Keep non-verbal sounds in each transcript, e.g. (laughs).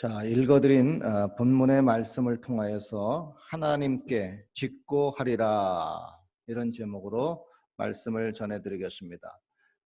자, 읽어드린 어, 본문의 말씀을 통하여서 하나님께 직고하리라 이런 제목으로 말씀을 전해드리겠습니다.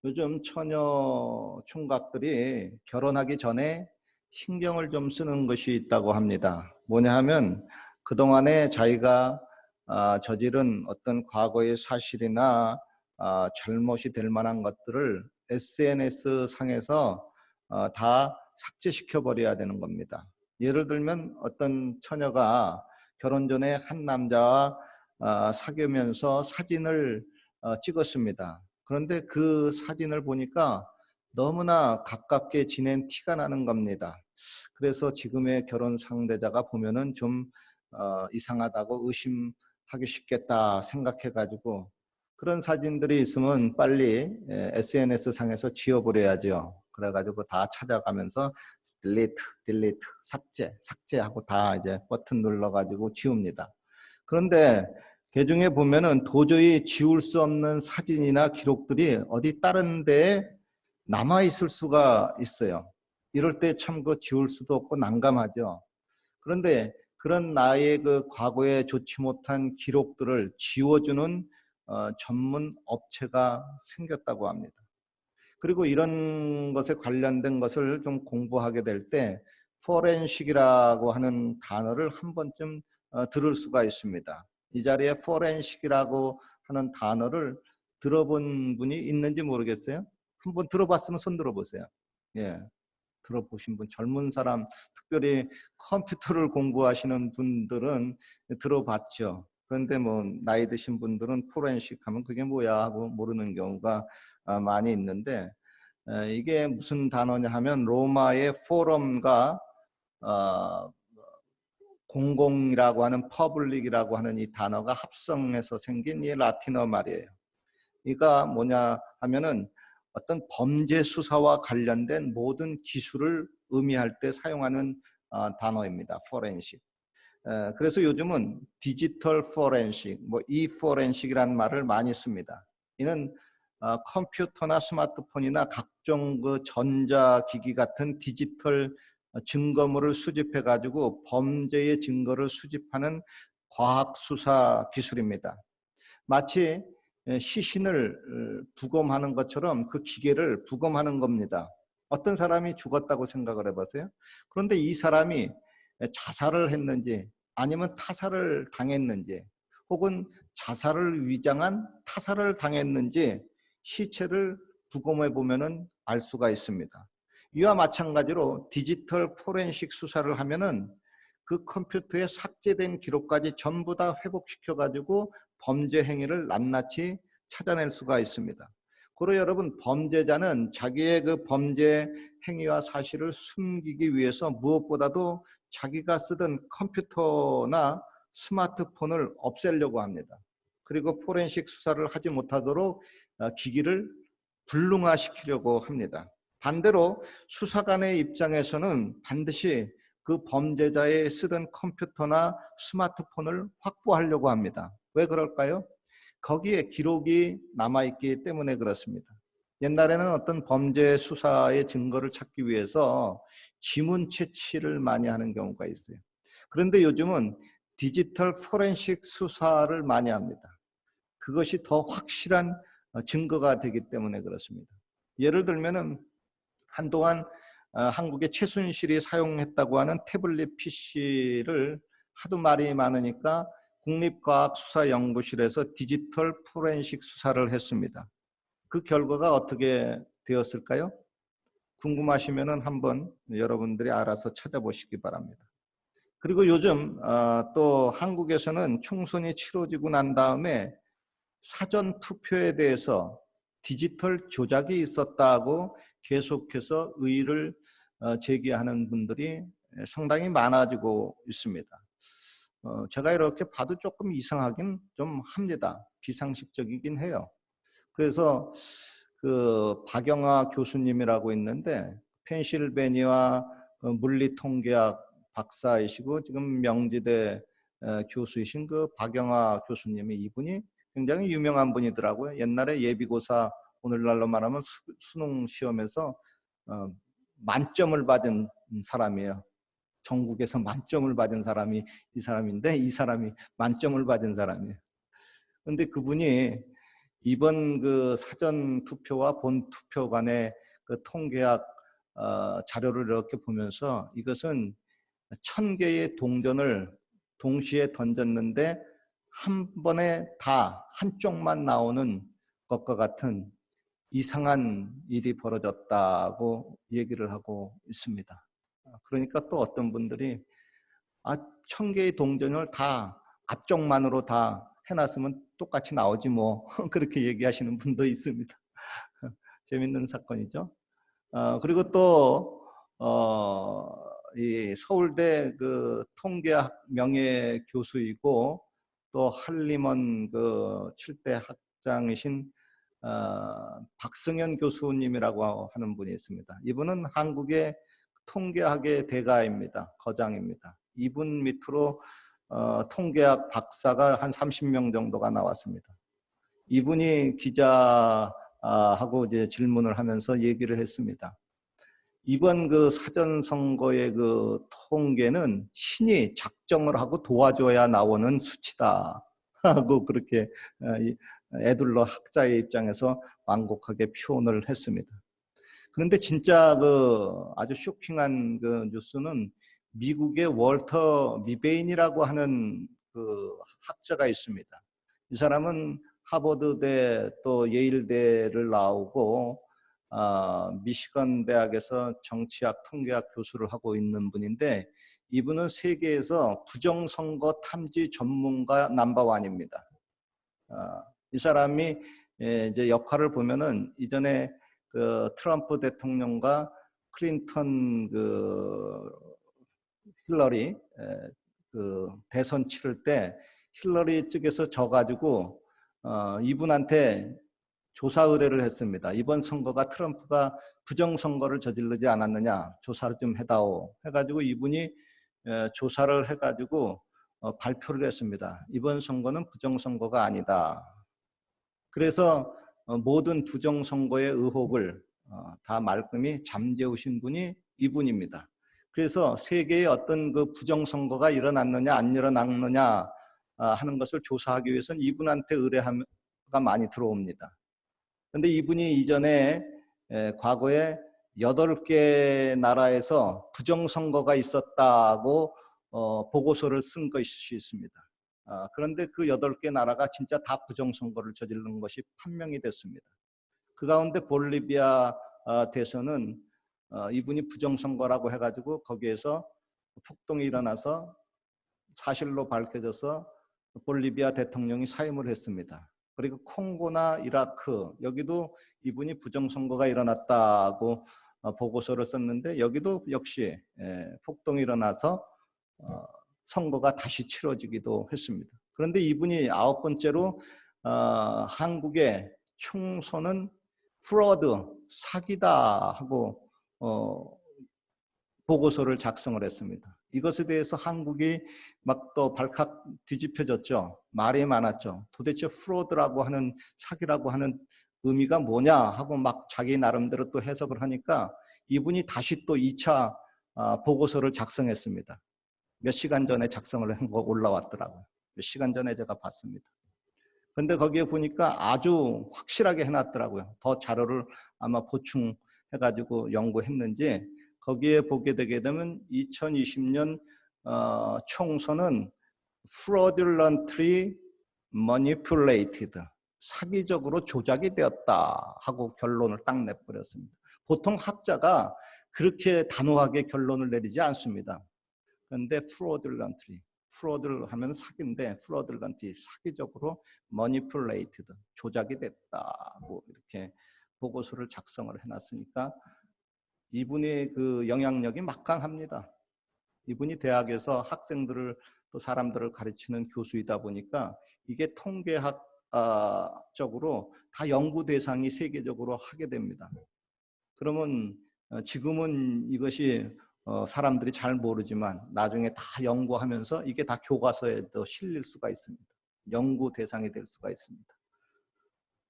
요즘 처녀 총각들이 결혼하기 전에 신경을 좀 쓰는 것이 있다고 합니다. 뭐냐 하면 그동안에 자기가 아, 저지른 어떤 과거의 사실이나 아, 잘못이 될 만한 것들을 SNS 상에서 어, 다 삭제시켜 버려야 되는 겁니다. 예를 들면 어떤 처녀가 결혼 전에 한 남자와 어, 사귀면서 사진을 어, 찍었습니다. 그런데 그 사진을 보니까 너무나 가깝게 지낸 티가 나는 겁니다. 그래서 지금의 결혼 상대자가 보면은 좀 어, 이상하다고 의심하기 쉽겠다 생각해 가지고 그런 사진들이 있으면 빨리 SNS 상에서 지워버려야죠. 그래가지고 다 찾아가면서 delete, delete, 삭제, 삭제하고 다 이제 버튼 눌러가지고 지웁니다. 그런데 그 중에 보면은 도저히 지울 수 없는 사진이나 기록들이 어디 다른 데에 남아 있을 수가 있어요. 이럴 때 참 그 지울 수도 없고 난감하죠. 그런데 그런 나의 그 과거에 좋지 못한 기록들을 지워주는 어, 전문 업체가 생겼다고 합니다. 그리고 이런 것에 관련된 것을 좀 공부하게 될 때 포렌식이라고 하는 단어를 한 번쯤 어, 들을 수가 있습니다. 이 자리에 포렌식이라고 하는 단어를 들어본 분이 있는지 모르겠어요. 한번 들어봤으면 손 들어보세요. 예. 들어보신 분, 젊은 사람, 특별히 컴퓨터를 공부하시는 분들은 들어봤죠. 그런데 뭐 나이 드신 분들은 포렌식 하면 그게 뭐야 하고 모르는 경우가 아, 많이 있는데 이게 무슨 단어냐 하면 로마의 포럼과 어, 공공이라고 하는 퍼블릭이라고 하는 이 단어가 합성해서 생긴 이 라틴어 말이에요. 이가 뭐냐 하면은 어떤 범죄 수사와 관련된 모든 기술을 의미할 때 사용하는 어, 단어입니다. 포렌식. 그래서 요즘은 디지털 포렌식, 뭐 이 포렌식이라는 말을 많이 씁니다. 이는 어, 컴퓨터나 스마트폰이나 각종 그 전자기기 같은 디지털 증거물을 수집해 가지고 범죄의 증거를 수집하는 과학 수사 기술입니다. 마치 시신을 어, 부검하는 것처럼 그 기계를 부검하는 겁니다. 어떤 사람이 죽었다고 생각을 해보세요. 그런데 이 사람이 자살을 했는지 아니면 타살을 당했는지 혹은 자살을 위장한 타살을 당했는지 시체를 부검해 보면은 알 수가 있습니다. 이와 마찬가지로 디지털 포렌식 수사를 하면은 그 컴퓨터에 삭제된 기록까지 전부 다 회복시켜 가지고 범죄 행위를 낱낱이 찾아낼 수가 있습니다. 그러 여러분 범죄자는 자기의 그 범죄 행위와 사실을 숨기기 위해서 무엇보다도 자기가 쓰던 컴퓨터나 스마트폰을 없애려고 합니다. 그리고 포렌식 수사를 하지 못하도록 어, 기기를 불능화시키려고 합니다. 반대로 수사관의 입장에서는 반드시 그 범죄자의 쓰던 컴퓨터나 스마트폰을 확보하려고 합니다. 왜 그럴까요? 거기에 기록이 남아있기 때문에 그렇습니다. 옛날에는 어떤 범죄 수사의 증거를 찾기 위해서 지문 채취를 많이 하는 경우가 있어요. 그런데 요즘은 디지털 포렌식 수사를 많이 합니다. 그것이 더 확실한 어, 증거가 되기 때문에 그렇습니다. 예를 들면은 한동안 어, 한국의 최순실이 사용했다고 하는 태블릿 PC를 하도 말이 많으니까 국립과학수사연구실에서 디지털 포렌식 수사를 했습니다. 그 결과가 어떻게 되었을까요? 궁금하시면 한번 여러분들이 알아서 찾아보시기 바랍니다. 그리고 요즘 어, 또 한국에서는 총선이 치러지고 난 다음에 사전 투표에 대해서 디지털 조작이 있었다고 계속해서 의의를 어, 제기하는 분들이 상당히 많아지고 있습니다. 어, 제가 이렇게 봐도 조금 이상하긴 좀 합니다. 비상식적이긴 해요. 그래서 그 박영아 교수님이라고 있는데 펜실베니아 그 물리통계학 박사이시고 지금 명지대 어, 교수이신 그 박영아 교수님이 이분이 굉장히 유명한 분이더라고요. 옛날에 예비고사 오늘날로 말하면 수, 능 시험에서 어, 만점을 받은 사람이에요. 전국에서 만점을 받은 사람이 이 사람인데 이 사람이 만점을 받은 사람이에요. 근데 그분이 이번 그 사전 투표와 본 투표 간의 그 통계학 어, 자료를 이렇게 보면서 이것은 천 개의 동전을 동시에 던졌는데 한 번에 다 한쪽만 나오는 것과 같은 이상한 일이 벌어졌다고 얘기를 하고 있습니다. 그러니까 또 어떤 분들이 아, 천 개의 동전을 다 앞쪽만으로 다 해놨으면 똑같이 나오지 뭐 (laughs) 그렇게 얘기하시는 분도 있습니다. (laughs) 재밌는 사건이죠. 어, 그리고 또 어, 이 서울대 그 통계학 명예 교수이고 또 한림원 그 7대 학장이신 어, 박승현 교수님이라고 하는 분이 있습니다. 이분은 한국의 통계학의 대가입니다. 거장입니다. 이분 밑으로 어, 통계학 박사가 한 30명 정도가 나왔습니다. 이분이 기자하고 이제 질문을 하면서 얘기를 했습니다. 이번 그 사전 선거의 그 통계는 신이 작정을 하고 도와줘야 나오는 수치다 (laughs) 하고 그렇게 어, 에둘러 학자의 입장에서 완곡하게 표현을 했습니다. 그런데 진짜 그 아주 쇼킹한 그 뉴스는 미국의 월터 미베인이라고 하는 그 학자가 있습니다. 이 사람은 하버드대 또 예일대를 나오고 어, 미시건 대학에서 정치학 통계학 교수를 하고 있는 분인데 이분은 세계에서 부정선거 탐지 전문가 넘버원입니다. 어, 이 사람이 예, 이제 역할을 보면은 이전에 그 트럼프 대통령과 클린턴 그 힐러리 그 대선 치를 때 힐러리 측에서 져가지고 어, 이분한테 조사 의뢰를 했습니다. 이번 선거가 트럼프가 부정 선거를 저지르지 않았느냐 조사를 좀 해다오 해가지고 이분이 에, 조사를 해가지고 어, 발표를 했습니다. 이번 선거는 부정 선거가 아니다. 그래서 어, 모든 부정 선거의 의혹을 어, 다 말끔히 잠재우신 분이 이분입니다. 그래서 세계에 어떤 그 부정선거가 일어났느냐 안 일어났느냐 아, 하는 것을 조사하기 위해서는 이분한테 의뢰가 많이 들어옵니다. 그런데 이분이 이전에 과거에 여덟 개 나라에서 부정선거가 있었다고 어, 보고서를 쓴 것이 있습니다. 아, 그런데 그 여덟 개 나라가 진짜 다 부정선거를 저지른 것이 판명이 됐습니다. 그 가운데 볼리비아 아, 대선은 어, 이분이 부정선거라고 해가지고 거기에서 폭동이 일어나서 사실로 밝혀져서 볼리비아 대통령이 사임을 했습니다. 그리고 콩고나 이라크 여기도 이분이 부정선거가 일어났다고 어, 보고서를 썼는데 여기도 역시 예, 폭동이 일어나서 어, 선거가 다시 치러지기도 했습니다. 그런데 이분이 아홉 번째로 한국의 총선은 프로드 사기다 하고 어, 보고서를 작성을 했습니다. 이것에 대해서 한국이 막 또 발칵 뒤집혀졌죠. 말이 많았죠. 도대체 프로드라고 하는 사기라고 하는 의미가 뭐냐 하고 막 자기 나름대로 또 해석을 하니까 이분이 다시 또 2차 아, 보고서를 작성했습니다. 몇 시간 전에 작성을 한 거 올라왔더라고요. 몇 시간 전에 제가 봤습니다. 근데 거기에 보니까 아주 확실하게 해놨더라고요. 더 자료를 아마 보충 해가지고 연구했는지 거기에 보게 되게 되면 2020년 어, 총선은 fraudulently manipulated 사기적으로 조작이 되었다 하고 결론을 딱 내버렸습니다. 보통 학자가 그렇게 단호하게 결론을 내리지 않습니다. 그런데 fraudulently, fraud를 하면 사기인데 fraudulently 사기적으로 manipulated 조작이 됐다고 이렇게 보고서를 작성을 해놨으니까 이분의 그 영향력이 막강합니다. 이분이 대학에서 학생들을 또 사람들을 가르치는 교수이다 보니까 이게 통계학적으로 다 연구 대상이 세계적으로 하게 됩니다. 그러면 어, 지금은 이것이 어, 사람들이 잘 모르지만 나중에 다 연구하면서 이게 다 교과서에도 실릴 수가 있습니다. 연구 대상이 될 수가 있습니다.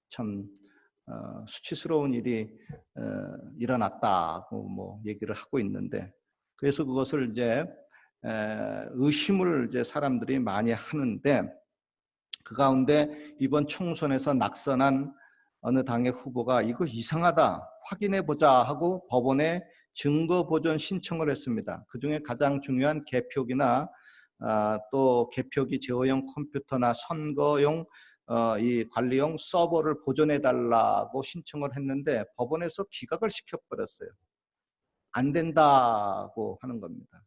참 어, 수치스러운 일이 어, 일어났다고 뭐 얘기를 하고 있는데 그래서 그것을 이제 에, 의심을 이제 사람들이 많이 하는데 그 가운데 이번 총선에서 낙선한 어느 당의 후보가 이거 이상하다 확인해 보자 하고 법원에 증거 보존 신청을 했습니다. 그 중에 가장 중요한 개표기나 아, 또 개표기 제어용 컴퓨터나 선거용 어, 이 관리용 서버를 보존해 달라고 신청을 했는데 법원에서 기각을 시켜버렸어요. 안 된다고 하는 겁니다.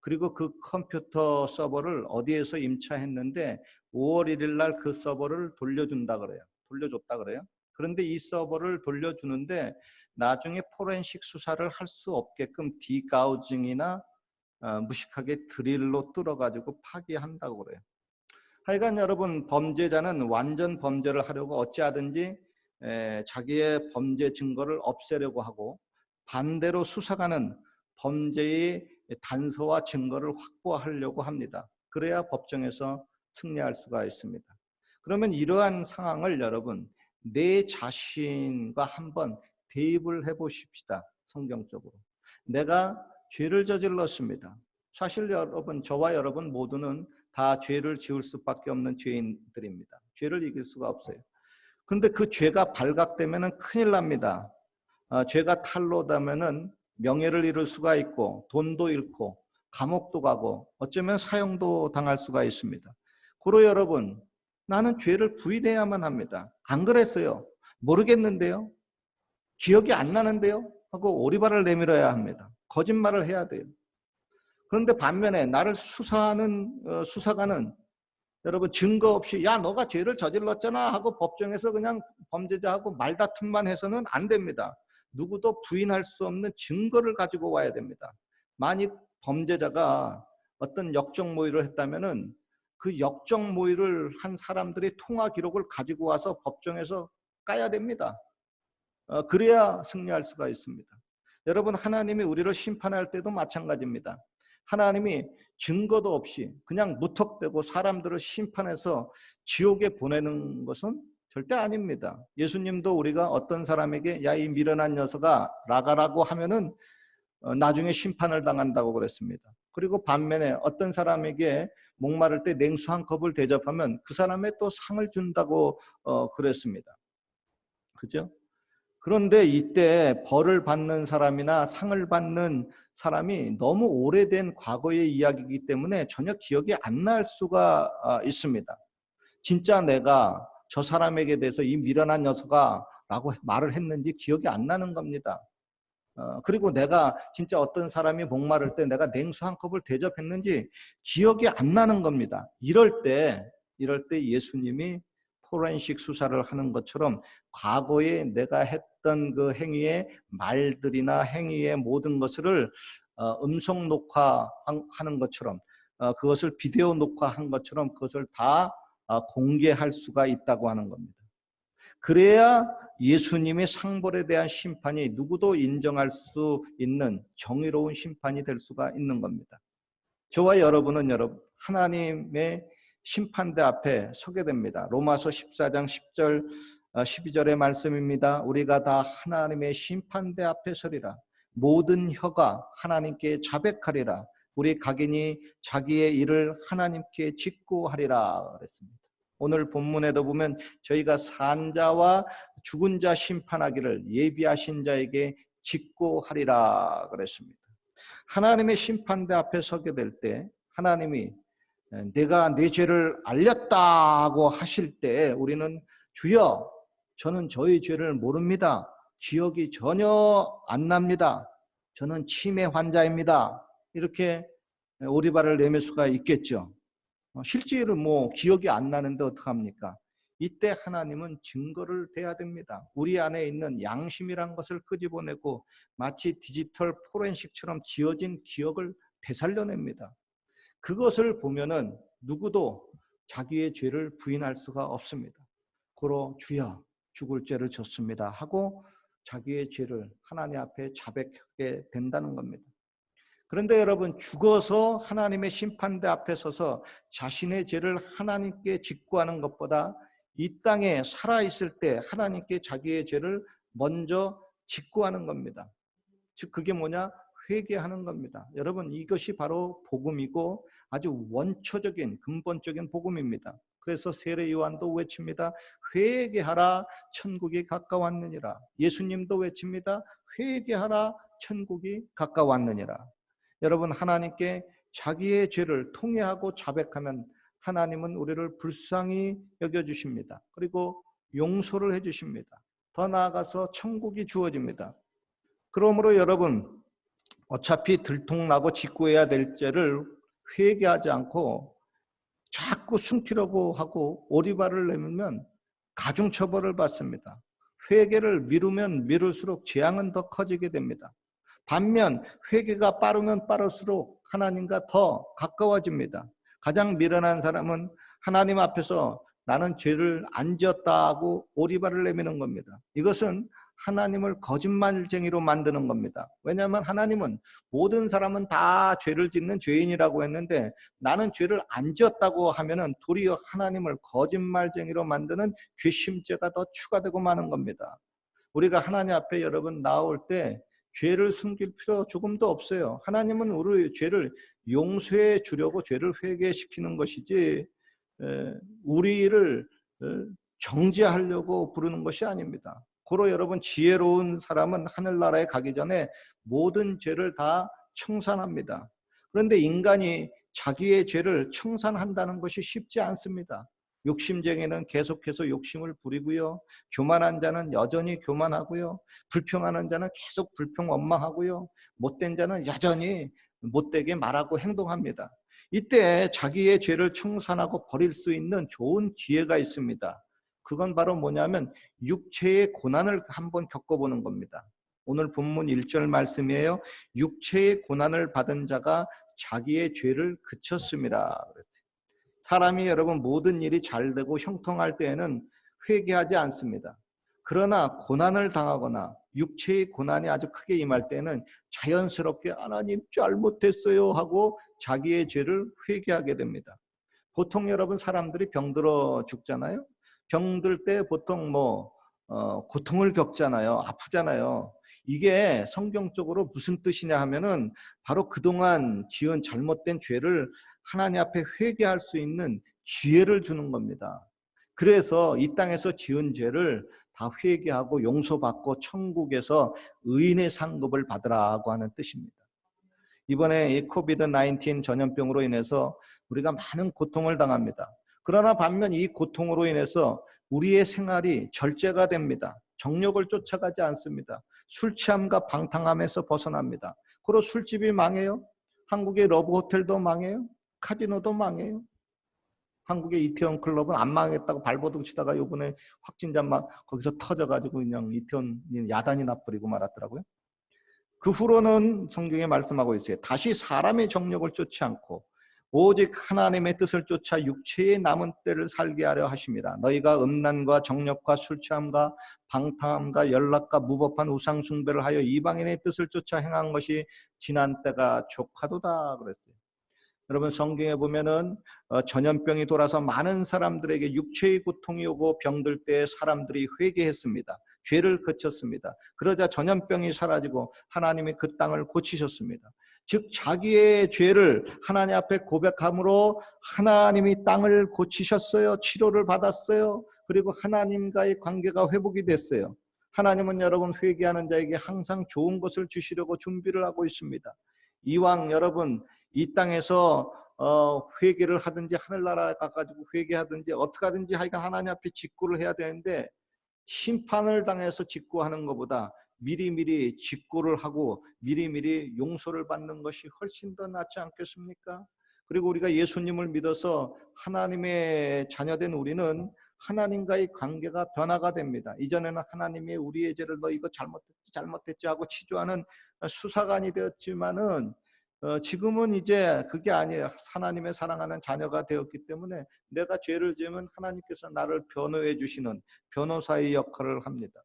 그리고 그 컴퓨터 서버를 어디에서 임차했는데 5월 1일 날 그 서버를 돌려준다 그래요. 돌려줬다 그래요. 그런데 이 서버를 돌려주는데 나중에 포렌식 수사를 할 수 없게끔 디가우징이나 어, 무식하게 드릴로 뚫어가지고 파기한다고 그래요. 하여간 여러분 범죄자는 완전 범죄를 하려고 어찌하든지 에, 자기의 범죄 증거를 없애려고 하고 반대로 수사관은 범죄의 단서와 증거를 확보하려고 합니다. 그래야 법정에서 승리할 수가 있습니다. 그러면 이러한 상황을 여러분 내 자신과 한번 대입을 해 보십시다. 성경적으로. 내가 죄를 저질렀습니다. 사실 여러분, 저와 여러분 모두는 다 죄를 지을 수밖에 없는 죄인들입니다. 죄를 이길 수가 없어요. 그런데 그 죄가 발각되면 큰일 납니다. 어, 죄가 탄로되면 명예를 잃을 수가 있고 돈도 잃고 감옥도 가고 어쩌면 사형도 당할 수가 있습니다. 고로 여러분, 나는 죄를 부인해야만 합니다. 안 그랬어요. 모르겠는데요. 기억이 안 나는데요. 하고 오리발을 내밀어야 합니다. 거짓말을 해야 돼요. 그런데 반면에 나를 수사하는 어, 수사관은 여러분 증거 없이 야 너가 죄를 저질렀잖아 하고 법정에서 그냥 범죄자하고 말다툼만 해서는 안 됩니다. 누구도 부인할 수 없는 증거를 가지고 와야 됩니다. 만약 범죄자가 어떤 역적 모의를 했다면은 그 역적 모의를 한 사람들의 통화 기록을 가지고 와서 법정에서 까야 됩니다. 어, 그래야 승리할 수가 있습니다. 여러분 하나님이 우리를 심판할 때도 마찬가지입니다. 하나님이 증거도 없이 그냥 무턱대고 사람들을 심판해서 지옥에 보내는 것은 절대 아닙니다. 예수님도 우리가 어떤 사람에게 야 이 미련한 녀석아 나가라고 하면은 어, 나중에 심판을 당한다고 그랬습니다. 그리고 반면에 어떤 사람에게 목마를 때 냉수 한 컵을 대접하면 그 사람의 또 상을 준다고 어, 그랬습니다. 그죠? 그런데 이때 벌을 받는 사람이나 상을 받는 사람이 너무 오래된 과거의 이야기이기 때문에 전혀 기억이 안 날 수가 아, 있습니다. 진짜 내가 저 사람에게 대해서 이 미련한 녀석아 라고 말을 했는지 기억이 안 나는 겁니다. 어, 그리고 내가 진짜 어떤 사람이 목마를 때 내가 냉수 한 컵을 대접했는지 기억이 안 나는 겁니다. 이럴 때, 이럴 때 예수님이 포렌식 수사를 하는 것처럼 과거에 내가 했던 그 행위의 말들이나 행위의 모든 것을 어, 음성 녹화하는 것처럼 어, 그것을 비디오 녹화한 것처럼 그것을 다 어, 공개할 수가 있다고 하는 겁니다. 그래야 예수님의 상벌에 대한 심판이 누구도 인정할 수 있는 정의로운 심판이 될 수가 있는 겁니다. 저와 여러분은 여러분 하나님의 심판대 앞에 서게 됩니다. 로마서 14장 10절 12절의 말씀입니다. 우리가 다 하나님의 심판대 앞에 서리라. 모든 혀가 하나님께 자백하리라. 우리 각인이 자기의 일을 하나님께 직고하리라 그랬습니다. 오늘 본문에도 보면 저희가 산자와 죽은 자 심판하기를 예비하신 자에게 직고하리라 그랬습니다. 하나님의 심판대 앞에 서게 될 때 하나님이 내가 내 죄를 알렸다고 하실 때 우리는 주여 저는 저희 죄를 모릅니다. 기억이 전혀 안 납니다. 저는 치매 환자입니다. 이렇게 오리발을 내밀 수가 있겠죠. 어, 실제로 뭐 기억이 안 나는데 어떡합니까? 이때 하나님은 증거를 대야 됩니다. 우리 안에 있는 양심이란 것을 끄집어내고 마치 디지털 포렌식처럼 지어진 기억을 되살려냅니다. 그것을 보면은 누구도 자기의 죄를 부인할 수가 없습니다. 고로 주여 죽을 죄를 졌습니다 하고 자기의 죄를 하나님 앞에 자백하게 된다는 겁니다. 그런데 여러분 죽어서 하나님의 심판대 앞에 서서 자신의 죄를 하나님께 직구하는 것보다 이 땅에 살아 있을 때 하나님께 자기의 죄를 먼저 직구하는 겁니다. 즉 그게 뭐냐? 회개하는 겁니다. 여러분 이것이 바로 복음이고 아주 원초적인 근본적인 복음입니다. 그래서 세례 요한도 외칩니다. 회개하라 천국이 가까웠느니라. 예수님도 외칩니다. 회개하라 천국이 가까웠느니라. 여러분 하나님께 자기의 죄를 통회하고 자백하면 하나님은 우리를 불쌍히 여겨 주십니다. 그리고 용서를 해 주십니다. 더 나아가서 천국이 주어집니다. 그러므로 여러분 어차피 들통나고 직구해야 될 죄를 회개하지 않고 자꾸 숨기려고 하고 오리발을 내밀면 가중처벌을 받습니다. 회개를 미루면 미룰수록 재앙은 더 커지게 됩니다. 반면 회개가 빠르면 빠를수록 하나님과 더 가까워집니다. 가장 미련한 사람은 하나님 앞에서 나는 죄를 안 지었다고 오리발을 내미는 겁니다. 이것은 하나님을 거짓말쟁이로 만드는 겁니다. 왜냐하면 하나님은 모든 사람은 다 죄를 짓는 죄인이라고 했는데 나는 죄를 안 지었다고 하면은 도리어 하나님을 거짓말쟁이로 만드는 괘씸죄가 더 추가되고 마는 겁니다. 우리가 하나님 앞에 여러분 나올 때 죄를 숨길 필요 조금도 없어요. 하나님은 우리 죄를 용서해 주려고 죄를 회개시키는 것이지 우리를 정죄하려고 부르는 것이 아닙니다. 고로 여러분 지혜로운 사람은 하늘나라에 가기 전에 모든 죄를 다 청산합니다. 그런데 인간이 자기의 죄를 청산한다는 것이 쉽지 않습니다. 욕심쟁이는 계속해서 욕심을 부리고요. 교만한 자는 여전히 교만하고요. 불평하는 자는 계속 불평 원망하고요. 못된 자는 여전히 못되게 말하고 행동합니다. 이때 자기의 죄를 청산하고 버릴 수 있는 좋은 기회가 있습니다. 그건 바로 뭐냐면 육체의 고난을 한번 겪어보는 겁니다. 오늘 본문 1절 말씀이에요. 육체의 고난을 받은 자가 자기의 죄를 그쳤습니다. 사람이 여러분 모든 일이 잘 되고 형통할 때에는 회개하지 않습니다. 그러나 고난을 당하거나 육체의 고난이 아주 크게 임할 때는 자연스럽게 하나님 잘못했어요 하고 자기의 죄를 회개하게 됩니다. 보통 여러분 사람들이 병들어 죽잖아요. 병들 때 보통 뭐 어, 고통을 겪잖아요. 아프잖아요. 이게 성경적으로 무슨 뜻이냐 하면은 바로 그동안 지은 잘못된 죄를 하나님 앞에 회개할 수 있는 기회를 주는 겁니다. 그래서 이 땅에서 지은 죄를 다 회개하고 용서받고 천국에서 의인의 상급을 받으라고 하는 뜻입니다. 이번에 이 코비드 19 전염병으로 인해서 우리가 많은 고통을 당합니다. 그러나 반면 이 고통으로 인해서 우리의 생활이 절제가 됩니다. 정력을 쫓아가지 않습니다. 술 취함과 방탕함에서 벗어납니다. 그리고 술집이 망해요. 한국의 러브 호텔도 망해요. 카지노도 망해요. 한국의 이태원 클럽은 안 망했다고 발버둥 치다가 요번에 확진자 막 거기서 터져가지고 그냥 이태원 야단이 나버리고 말았더라고요. 그 후로는 성경에 말씀하고 있어요. 다시 사람의 정력을 쫓지 않고 오직 하나님의 뜻을 쫓아 육체의 남은 때를 살게 하려 하십니다. 너희가 음란과 정력과 술취함과 방탕함과 연락과 무법한 우상 숭배를 하여 이방인의 뜻을 쫓아 행한 것이 지난 때가 족하도다 그랬어요. 여러분 성경에 보면은 어, 전염병이 돌아서 많은 사람들에게 육체의 고통이 오고 병들 때 사람들이 회개했습니다. 죄를 그쳤습니다. 그러자 전염병이 사라지고 하나님이 그 땅을 고치셨습니다. 즉 자기의 죄를 하나님 앞에 고백함으로 하나님이 땅을 고치셨어요. 치료를 받았어요. 그리고 하나님과의 관계가 회복이 됐어요. 하나님은 여러분 회개하는 자에게 항상 좋은 것을 주시려고 준비를 하고 있습니다. 이왕 여러분 이 땅에서 어, 회개를 하든지 하늘나라에 가가지고 회개하든지 어떻게 하든지 하여간 하나님 앞에 직구를 해야 되는데 심판을 당해서 직구하는 것보다 미리미리 직고를 하고 미리미리 용서를 받는 것이 훨씬 더 낫지 않겠습니까? 그리고 우리가 예수님을 믿어서 하나님의 자녀된 우리는 하나님과의 관계가 변화가 됩니다. 이전에는 하나님이 우리의 죄를 너 이거 잘못했지 잘못했지 하고 치조하는 수사관이 되었지만은 어, 지금은 이제 그게 아니에요. 하나님의 사랑하는 자녀가 되었기 때문에 내가 죄를 지으면 하나님께서 나를 변호해 주시는 변호사의 역할을 합니다.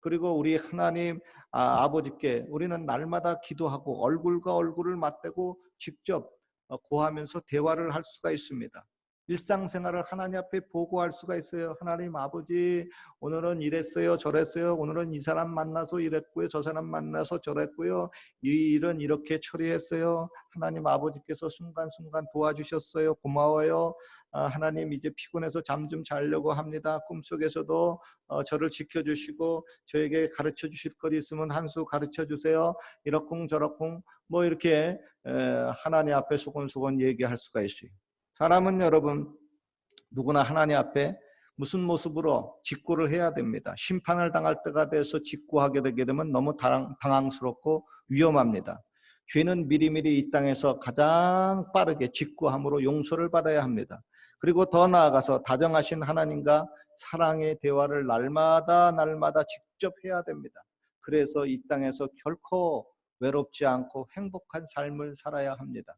그리고 우리 하나님 아, 아버지께 우리는 날마다 기도하고 얼굴과 얼굴을 맞대고 직접 어, 고하면서 대화를 할 수가 있습니다. 일상생활을 하나님 앞에 보고할 수가 있어요. 하나님 아버지 오늘은 이랬어요 저랬어요 오늘은 이 사람 만나서 이랬고요 저 사람 만나서 저랬고요 이 일은 이렇게 처리했어요. 하나님 아버지께서 순간순간 도와주셨어요. 고마워요. 아, 하나님 이제 피곤해서 잠 좀 자려고 합니다. 꿈속에서도 어, 저를 지켜주시고 저에게 가르쳐 주실 것 있으면 한 수 가르쳐 주세요. 이러쿵 저러쿵 뭐 이렇게 에, 하나님 앞에 소곤소곤 얘기할 수가 있어요. 사람은 여러분 누구나 하나님 앞에 무슨 모습으로 직구를 해야 됩니다. 심판을 당할 때가 돼서 직구하게 되게 되면 너무 당황, 당황스럽고 위험합니다. 죄는 미리미리 이 땅에서 가장 빠르게 직구함으로 용서를 받아야 합니다. 그리고 더 나아가서 다정하신 하나님과 사랑의 대화를 날마다 날마다 직접 해야 됩니다. 그래서 이 땅에서 결코 외롭지 않고 행복한 삶을 살아야 합니다.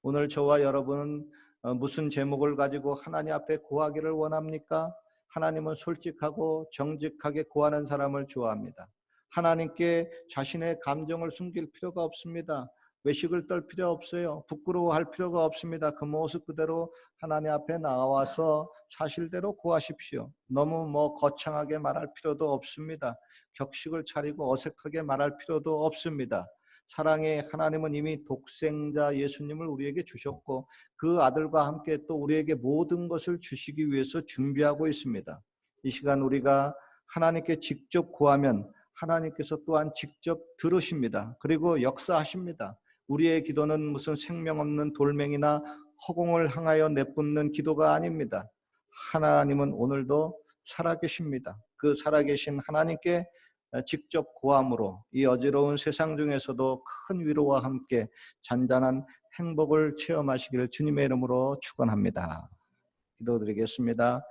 오늘 저와 여러분은 어, 무슨 제목을 가지고 하나님 앞에 구하기를 원합니까? 하나님은 솔직하고 정직하게 구하는 사람을 좋아합니다. 하나님께 자신의 감정을 숨길 필요가 없습니다. 외식을 떨 필요 없어요. 부끄러워할 필요가 없습니다. 그 모습 그대로 하나님 앞에 나와서 사실대로 구하십시오. 너무 뭐 거창하게 말할 필요도 없습니다. 격식을 차리고 어색하게 말할 필요도 없습니다. 사랑의 하나님은 이미 독생자 예수님을 우리에게 주셨고 그 아들과 함께 또 우리에게 모든 것을 주시기 위해서 준비하고 있습니다. 이 시간 우리가 하나님께 직접 구하면 하나님께서 또한 직접 들으십니다. 그리고 역사하십니다. 우리의 기도는 무슨 생명 없는 돌멩이나 허공을 향하여 내뿜는 기도가 아닙니다. 하나님은 오늘도 살아계십니다. 그 살아계신 하나님께 직접 구함으로 이 어지러운 세상 중에서도 큰 위로와 함께 잔잔한 행복을 체험하시기를 주님의 이름으로 축원합니다. 기도드리겠습니다.